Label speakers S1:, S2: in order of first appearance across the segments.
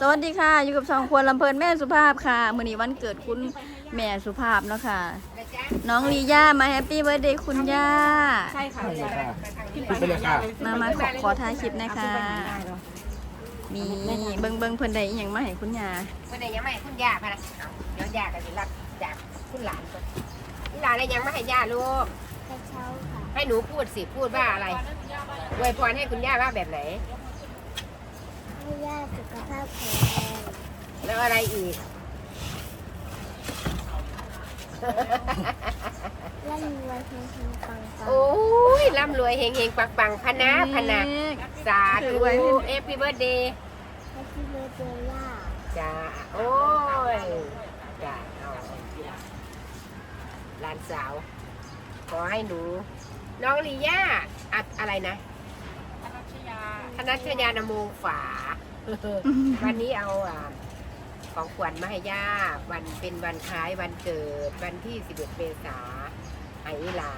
S1: สวัสดีค่ะ อยู่กับสองควรลำเพลินแม่สุภาพค่ะมือนี้วันเกิดคุณแม่สุภาพเนาะค่ะ น้องลีย่ามาแฮปปี้เบิร์ดเดย์คุณย่า
S2: ใช่ค่ะ
S3: ใช่
S2: ใช่
S3: ค่ะไปเลยค่ะ
S1: มามาขอขอท้ายคลิปนะคะ มีเบิงเบิงเพิ่นได้อหยังมาให้คุณย่า
S2: คนไหนยังไม่ให้คุณย่าพะนะเอาเดี๋ยวย่าก็จะรับจากคุณหลานก่อนคุณหลานอะไรยังไม่ให้ย่าลูก
S4: กระเช้าค่ะ
S2: ให้หนูพูดสิ พูดว่าอะไรอวยพรให้คุณย่าว่าแบบไหน
S4: ให้ย่าสุขภาพแข็งแรง
S2: แล้วอะไรอีก
S4: ร่ำรวยเฮงๆปังๆ
S2: โอ้ยร่ำรวยเฮงเฮงปังปังๆพะนะพะนะสาธุเอฟพีเบิร์ดเดย์
S4: ให้พี่เบอร์เดย์ย่า
S2: จ้าโอ้ยจ้าเอาหลานสาว ขอให้หนู น้องลีย่าอะอะไรนะ ธนัชยานโมงฝา วันนี้เอาอ่าของขวัญมาให้ย่าวันเป็นวันคล้ายวันเกิด วันที่ 11เมษาให้อีหลา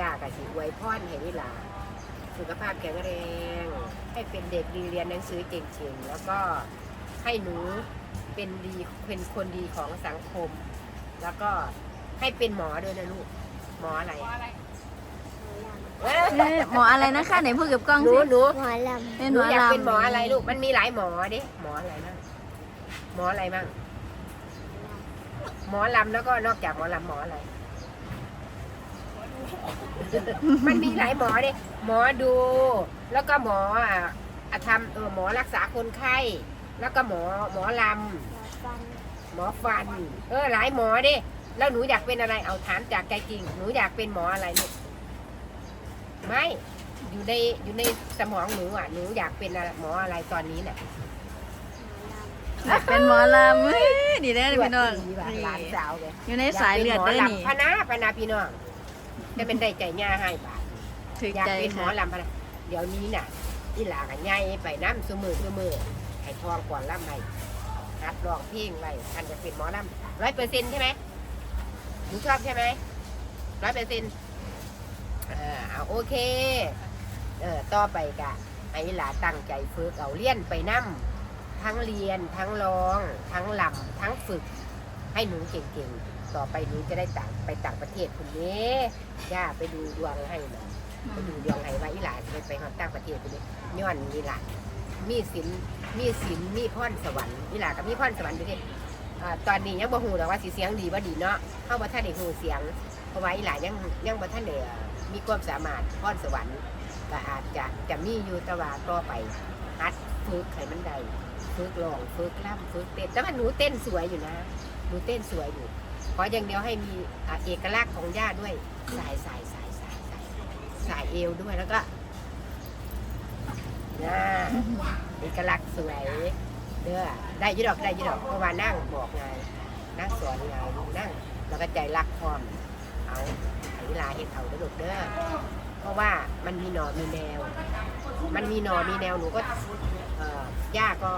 S2: ย่ากับสิอวยพรให้อีหลา สุขภาพแข็งแรง ให้เป็นเด็กดีเรียนหนังสือเก่งๆ แล้วก็ให้หนูเป็นดีเป็นคนดีของสังคม แล้วก็ให้เป็นหมอด้วยนะลูก หมออะไรเอ้ย
S1: เอ๊ะหมออะไรนะคะไหนพูดกับกล้อง
S2: หนู
S1: สิ
S2: หนู
S4: หมอล
S1: เป็น
S2: ห
S1: ห
S2: นู
S1: มอ
S2: อยาก
S1: ลำ
S2: เป็นหมออะไรลูก มันมีหลายหมอดิหมออะไรบ้างหมออะไรบ้างหมอลำแล้วก็นอกจากหมอลำหมออะไร มันมีหลายหมอดิหมอดู แล้วก็หมออะอะทำเออหมอรักษาคนไข้ แล้วก็หมอหมอลำ
S4: หมอฟันำ
S2: หมอฟันเออหลายหมอดิแล้วหนูอยากเป็นอะไรเอาถามจากใจจริง หนูอยากเป็นหมออะไรลูก ไม่อยู่ในอยู่ในสมองหนูอะหนูอยากเป็นอะไรหมออะไรตอนนี้น่ะ
S1: อยากเป็นหมอลำเฮ้ยดีได้อพี่น้อง
S2: ดีว่ะหลานสาวเลย
S1: อยู่ในสายเลือดเด้อนี่
S2: พนาพนาพี่น้องจะเป็นได้ใจง่าให้บาท
S1: ถึก
S2: อยาก
S1: ใจ
S2: เป็นหมอ
S1: ค่ะ
S2: ลำพนาเดี๋ยวนี้น่ะอีหลากันใหญ่ไปน้ำซุมือซุมือให้ทองก่อนลำไปหัดร้องเพลงไว้ท่านจะเป็นหมอลำร้อยเปอร์เซ็นต์ใช่ไหมหนูชอบใช่ไหมร้อยเปอร์เซ็นต์ เออเอาโอเค เออต่อไปกะไอ้หลาตั้งใจฝึกเอาเลี้ยนไปน้ำทั้งเรียนทั้งร้อง ทั้งลำทั้งฝึก ให้หนูเก่งๆ ต่อไปหนูจะได้ต่างไปต่างประเทศคุณนี้ย่าไปดูดวงให้หน่อยไปดูดวงให้ว่าอีหลาจะไปฮอดต่างประเทศคุณนี้ย้อนนี่ล่ะมีศิลมีศิลมีพรสวรรค์อีหลากับมีพรสวรรค์ด้วยกันอ่ตอนนี้ยังบ่ฮู้หรอกว่าสิเสียงดีบ่าดีเนาะเฮาบ่ทันได้ฮู้เสียงเพราะว่าอีหลายังยังบ่ทันได้อ่า มีความสามารถพรสวรรค์ก็อาจจะจะมีอยู่แตว่าต่อไปหัดฝึกให้มันได้ฝึกร้องฝึกร่ำฝึกเต้นแต่ว่าหนูเต้นสวยอยู่นะหนูเต้นสวยอยู่ขออย่างเดียวให้มีอเอกลักษณ์ของย่าด้วยสายสายสายสายสายสายเอวด้วยแล้วก็น่าเอกลักษณ์สวยเด้อได้ยี่ดอกได้ยี่ดอกเพราะว่านั่งบอกไงนั่งสอนไงนั่งแล้วก็ใจรักพร้อมเอา อ้เวลาเห็นเอาเด้อลูกเด้อเพราะว่ามันมีหนอมีแนว มันมีหนอมีแนวหนูก็เอ่อย่าก็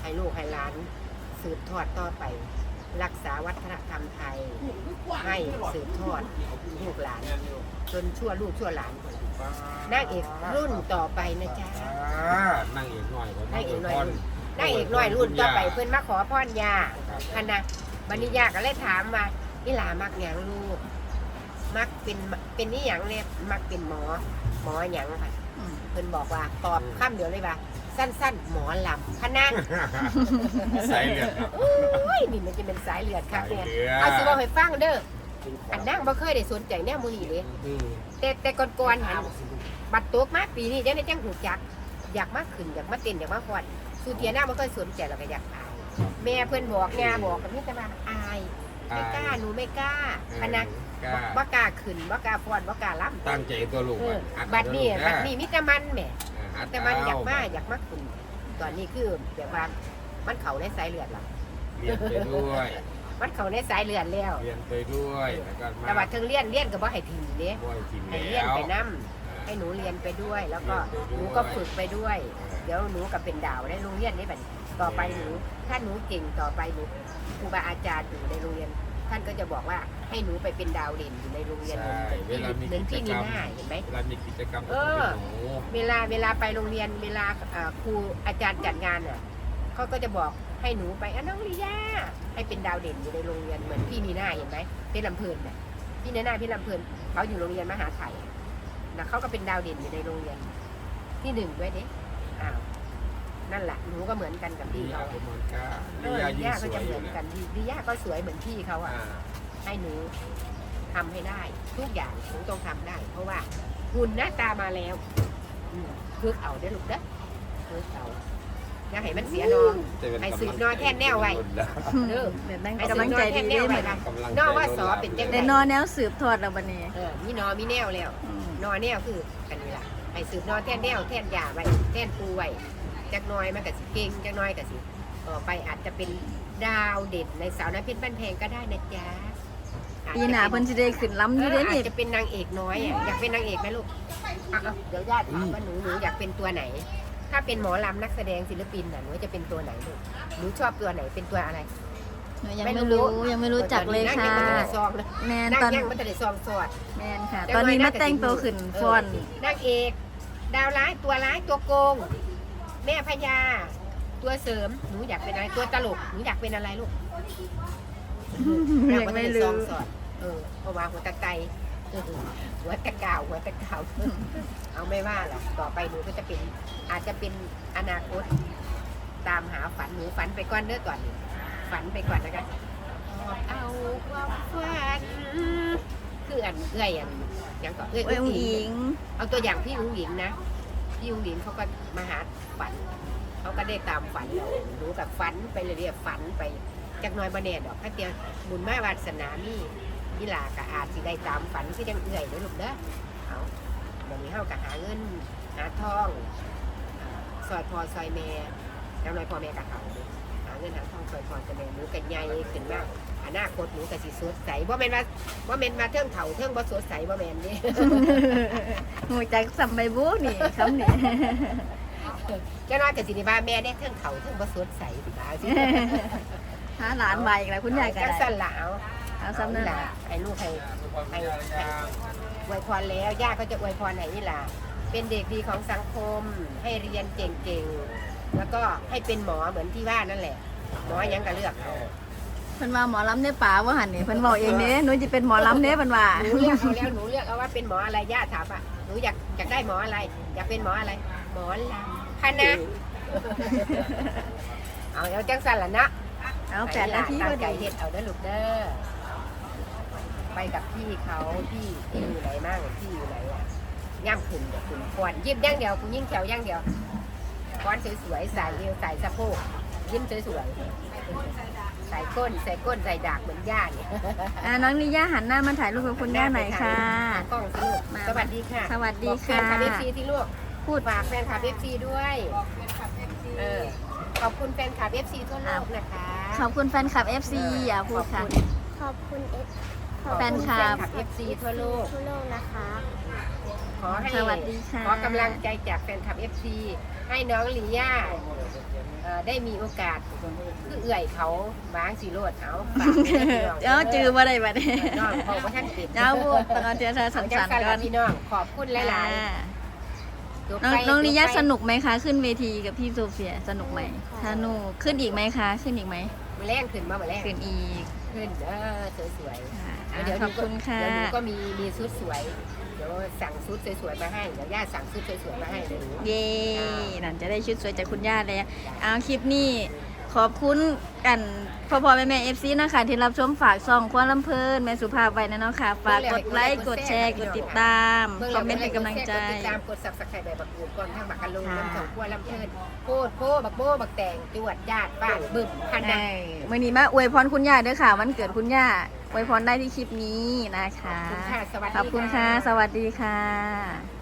S2: ให้ลูกให้หลานสืบทอดต่อไป รักษาวัฒนธรรมไทย ให้สืบทอดลูกหลาน จนชั่วลูกชั่วหลานนางเอกรุ่นต่อไปนะจ๊ะ
S3: นั่งเอกหน่อยก่อน
S2: นางเอกน้อยรุ่นนางเอกน้อยรุ่นต่อไปเพื่อนมาขอพรยาคันนะบันนี้ยาก็เลยถามว่าอีหลามักอย่างลูก มักเป็นเป็นนี่อย่างเนี่ยมักเป็นหมอ หมออย่างค่ะ
S1: อืม
S2: เพื่อนบอกว่าตอบคำเดียวเลยว่า สั้นๆ หมอลำพะนัง
S3: สายเลือดครับ
S2: โอ้ยนี่มันจะเป็นสายเลือดครับเนี่ยเอาสิบอกให้ฟังเด้ออันนั่งบ่เคยได้สนใจแนวมือนี้เลย
S3: อืม
S2: แต่แต่ก่อนๆหันบัดตกมาปีนี้จังได้จังหูจัก อยากมาขึ้นอยากมาเต้นอยากมาฟ้อนสุเทียนั่งบ่เคยสนใจแล้วก็อยากอายแม่เพื่อนบอกงาบอกกับนี่แต่ว่าอาย ไม่กล้าหนูไม่กล้าพนัก
S3: กล้า
S2: บ่กล้าขึ้นบ่กล้าฟ้อนบ่กล้าล้ำ
S3: ตั้งใจตัวลูก
S2: เออ
S3: หั
S2: บัดนี้
S3: ตัวลูก
S2: บัดนี้มิแต่มันแหม่
S3: หัด
S2: แต่มันอยากมา
S3: เอ
S2: ยากมาขึ้นตอนนี้คือแบบว่ามันเข้าในสายเลือดแล้ว
S3: เรียนไปด้วย
S2: มันเข้าในสายเลือดแล้ว
S3: เรียนไปด้วยแล้วก็มา
S2: แต่ว่าเทิงเรียนเรียนก็บ่ให้ทิ้งเด้
S3: บ่อยทีม
S2: ให้
S3: แล้
S2: เรียน
S3: ว
S2: ไปนํให้หนูเรียนไปด้วย แล้วก็หนูก็ฝึกไปด้วย เดี๋ยวหนูก็เป็นดาวในโรงเรียนนี้บัดนี้ต่อไปหนูถ้าหนูเก่งต่อไปหนูครูบาอาจารย์อยู่ในโรงเรียน ท่านก็จะบอกว่าให้หนูไปเป็นดาวเด่นอยู่ในโรงเรียน
S3: ใช่
S2: เหมือน
S3: เวลามี
S2: เหมือน
S3: กิ
S2: ที่
S3: จ
S2: นี
S3: กรรม
S2: น่าเห็นไหม
S3: เวลามีกิจกรรม
S2: เออ
S3: ก็เป็นหนู
S2: เวลาเวลาไปโรงเรียนเวลาเอ่อครูอาจารย์จัดงานอะเขาก็จะบอกให้หนูไปอะน้องลิยาให้เป็นดาวเด่นอยู่ในโรงเรียนเหมือนพี่นีน่าเห็นไหมเพชรลำเพลินน่ะพี่นีน่าเพชรลำเพลินเขาอยู่โรงเรียนมหาไทยนะเขาก็เป็นดาวเด่นอยู่ในโรงเรียน ที่หนึ่งด้วยเด้อ้าว นั่นแหละหนูก็เหมือนกันกับ
S3: ดี
S2: พี่
S3: อา
S2: เขา
S3: บมอนกา
S2: เอ
S3: ดี
S2: อ
S3: อา
S2: ลิ
S3: ยิ่ง
S2: ย่า
S3: ส
S2: ก็
S3: วย
S2: จะ
S3: อ
S2: เหมื
S3: ยู่
S2: อน
S3: นะ
S2: กันลิย่าก็สวยเหมือนพี่เขา
S3: อ่า
S2: อะให้หนูทำให้ได้ ทุกอย่างหนูต้องทำได้ เพราะว่าหุ่นหน้าตามาแล้วอืมฝึกเอาได้อลูกเด้อฝึกเอาอย่าให้มันเสียนอง
S3: แต่เป็น
S2: ไอ้
S3: กำลัง
S2: สืบนอนแท่นแนวไว้เด้อ
S1: เดี๋ยวตั้ง
S2: ไอ้
S1: กำลังใจดีได้เหมือน
S2: ก
S3: กำลัง
S2: นอกว่าสอเป็นจัง
S1: ได้นอนแนวสืบทอดแล้วบัดนี้
S2: เออมีนอมีแนวแล้ว
S1: อืม
S2: นอแนวคือกันนี่ล่ะไอ้สืบนอนแท่นแนวแท่นยาไว้แท่นปูไว้ จักหน้อยมันก็สิเก่งจักหน้อยก็สิต่อไปอาจจะเป็นดาวเด่นในสาวน้ำเพชรบ้านแพงก็ได้นะจ๊ะอจ
S1: ปี
S2: จะ
S1: หน้า
S2: เป็
S1: เพิ่นสิได้ขึ้นล้ำอยู่เด้
S2: เอออา
S1: นี่
S2: จจะเป็นนางเอกน้อยอะอยากเป็นนางเอกไหมลูกอะเอาเดี๋ยวญาติถามว่าหนูหนูอยากเป็นตัวไหน ถ้าเป็นหมอลำนักแสดงศิลปินน่ะหนูจะเป็นตัวไหนลูกหนูชอบตัวไหนเป็นตัวอะไร
S1: หนูยังไม่รู้ยังไม่รู้จักเลย
S2: นั่ง
S1: ค่ะ
S2: ยังมันจะได้ซองเลย
S1: แมน
S2: นั่ง
S1: ตอน
S2: ยังมันจะได้ซองสอด
S1: แมนค่ะ ตอนนี้มาแต่งตัวขึ้นฟอน
S2: นางเอก ดาวร้ายตัวร้ายตัวโกง แม่พญา ตัวเสริม หนูอยากเป็นอะไร ตัวตลก หนูอยากเป็นอะไรลูก
S1: ยังไม่รู้
S2: ซองสอด เออเพราะว่าหัวตะไกเออหัวตะกาว หัวตะกาว เอาไม่ว่าหรอก ต่อไปหนูก็จะเป็น อาจจะเป็นอนาคต ตามหาฝัน หนูฝันไปก่อนเด้อก่อนนี่ฝันไปก่อนนะคะเอาความฝันคืออันเอื้อยอันหยังก็เอื้อย
S1: เอ้ย
S2: อุ้
S1: อุ้
S2: ง
S1: ง
S2: อิ
S1: อิ
S2: ง
S1: ง
S2: เอาตัวอย่างพี่อุ้งอิงนะ พี่อุ้งอิงเขาก็มาหาฝัน เขาก็ได้ตามฝันเราหนูกับฝันไปเลยเรียฝันไปจักน้อยบาแน่ดอกถ้าเตียวบุญมาวาสนามีนี่ลากะอาจสิได้ตามฝันที่จังเอื้อยเด้อลูกเด้อเอาวันนี้เฮาก็หาเงินหาทองซอยพอซอยแม่แล้วน้อยพ่อแม่กับเขาหาเงินหาทองซอยพอซอยแม่หนูกันใหญ่ขึ้นมาก อนาคตหนูก็สิสดใสบ่แม่นว่าบ่แม่นมาเทิงเฒ่าเทิงบ่สดใสบ่แม่นเดิ
S1: หูจักสัมใบบูนี่คำนี้
S2: เจ้าน้อยกับสิริบาแม่ได้เทิงเขาเทิงบ่สดใสสิบาสิ
S1: หาหลานใบอีกแล้วคุณยายก็
S2: จัง
S1: ได้
S2: สั่นละเอา
S1: เอาซ้ำนั่น
S2: ล่ะ
S1: ล่ะ
S2: ให้ลูกให้ให้ให้อวยพรแล้วย่าก็จะอวยพรให้นี่ล่ะเป็นเด็กดีของสังคม ให้เรียนเก่งๆแล้วก็ให้เป็นหมอเหมือนที่ว่านั่นแหละหมอยังก็เลือกเอา
S1: เพิ่นว่าหมอลำในป่าว่าหันนี่เพิ่นบอกเองเด้หนูจะเป็นหมอลำเด้เพิ่นว่า
S2: หนูเลือกเอาแล้วหนูเลือกเอาว่าเป็นหมออะไรย่าถามอะหนูอยากอยากได้หมออะไร อยากเป็นหมออะไร หมอลำคณะเอาเอาจังสั่นละเนาะ
S1: เอาแปดนาที
S2: ตั้
S1: พ
S2: ง
S1: อ
S2: ใจ
S1: ดี
S2: เฮ็ดเอาเด้อลูกเด้อไปกับพี่เขาพี่พี่อยู่ไหนมั่งพี่อยู่ไหนอะย่ำขึ้นเดี๋ยวขึ้นก่อนยิ้มอย่างเดียวกูยิ่งแถวอย่างเดียวก้อนสวยๆใส่เอวใส่สะโพกยิ้มสวยๆ ใส่ก้นใส่ก้นใส่ดากเหมือนย่าเนี่ย
S1: อ่าน้องลิย่าหันหน้ามาถ่ายรูปกับคุณย่าหน่อยค่ะ
S2: กล้องสิลูก
S1: มา
S2: สวัสดีค่ะ
S1: สวัสดี
S2: บอกแฟ
S1: ค่ะ
S2: นคลับเอฟซีที่ลูก
S1: พูด
S2: ฝากแฟนคลับเอฟซีด้วยเออขอบคุณแฟนคลับเอฟซีทั่วโลกนะคะ
S1: ขอบคุณแฟนคลับ FC อย่าพูดค่ะ
S4: ขอบคุณเอฟ
S1: แฟนคลับ
S2: เอฟซีทั่วโลก
S4: ทั่วโลกนะคะ
S2: ขอให้
S1: สวัสดีค่ะ
S2: ขอกำลังใจจากแฟนคลับ FC ให้น้องลีย่าเอ่อได้มีโอกาสคือเอื่อยเขาบางสีโรดเอาฝากไว้ด้วยพี่น้อง
S1: เดี๋ยวจือบ่ได้บัดนี้
S2: น้องเขาว่าท่านปิด
S1: เดี๋ยวพูดตอนเทียนสั
S2: สั
S1: น
S2: จั
S1: สั
S2: ง
S1: น
S2: สัน
S1: ๆก่
S2: ละ
S1: อน
S2: พี่น้องขอบคุณหลาย
S1: อ่า
S2: ๆจบ
S1: น้อง
S2: ไป
S1: น้องลิยา
S2: จบไป
S1: สนุกไหมคะ ขึ้นเวทีกับพี่โซเฟียสนุกไหมสนุกขึ้นอีกไหมคะขึ้นอีกไหม
S2: มาแรงขึ้นมามาแรง
S1: ขึ้นอีก
S2: ขึ้นเออสวย
S1: ค่ะ
S2: ๆ
S1: อ่า
S2: เดี๋ยว
S1: ขอบคุณค่ะ
S2: เดี๋ยวหนูก็มีมีชุดสวยเดี๋ยวสั่งชุดสวยๆมาให้เดี๋ยวย่าสั่งชุดสวยๆมาให้เลย
S1: เย้นั่นจะได้ชุดสวยจากคุณย่าเลยเอาคลิปนี้ขอบคุณกันพ่อพ่อแม่แม่เอฟซีนะคะที่รับชมฝากซองควนลำเพลินแม่สุภาพไว้นะเนาะค่ะ ฝากกดไลค์ กดแชร์ กดติดตาม คอมเมนต์เป็นกำลังใจ
S2: กดติดตามกด subscribe แบบบักกูดก่อนทางบักกะโล
S1: ค่ะ
S2: น้ำสองขั้วลำเพลินโคตรโพบักโบบักแตงจวดญาติบ้านบึ้มพัน
S1: เอ
S2: นะ
S1: อมื่อนี้มาอวยพรคุณย่าเด้อค่ะ วันเกิดคุณย่า อวยพรได้ที่คลิปนี้นะคะ
S2: ขอบคุณค่ะ สวัสดี
S1: ขอบคุณค่ะสวัสดีค่ะ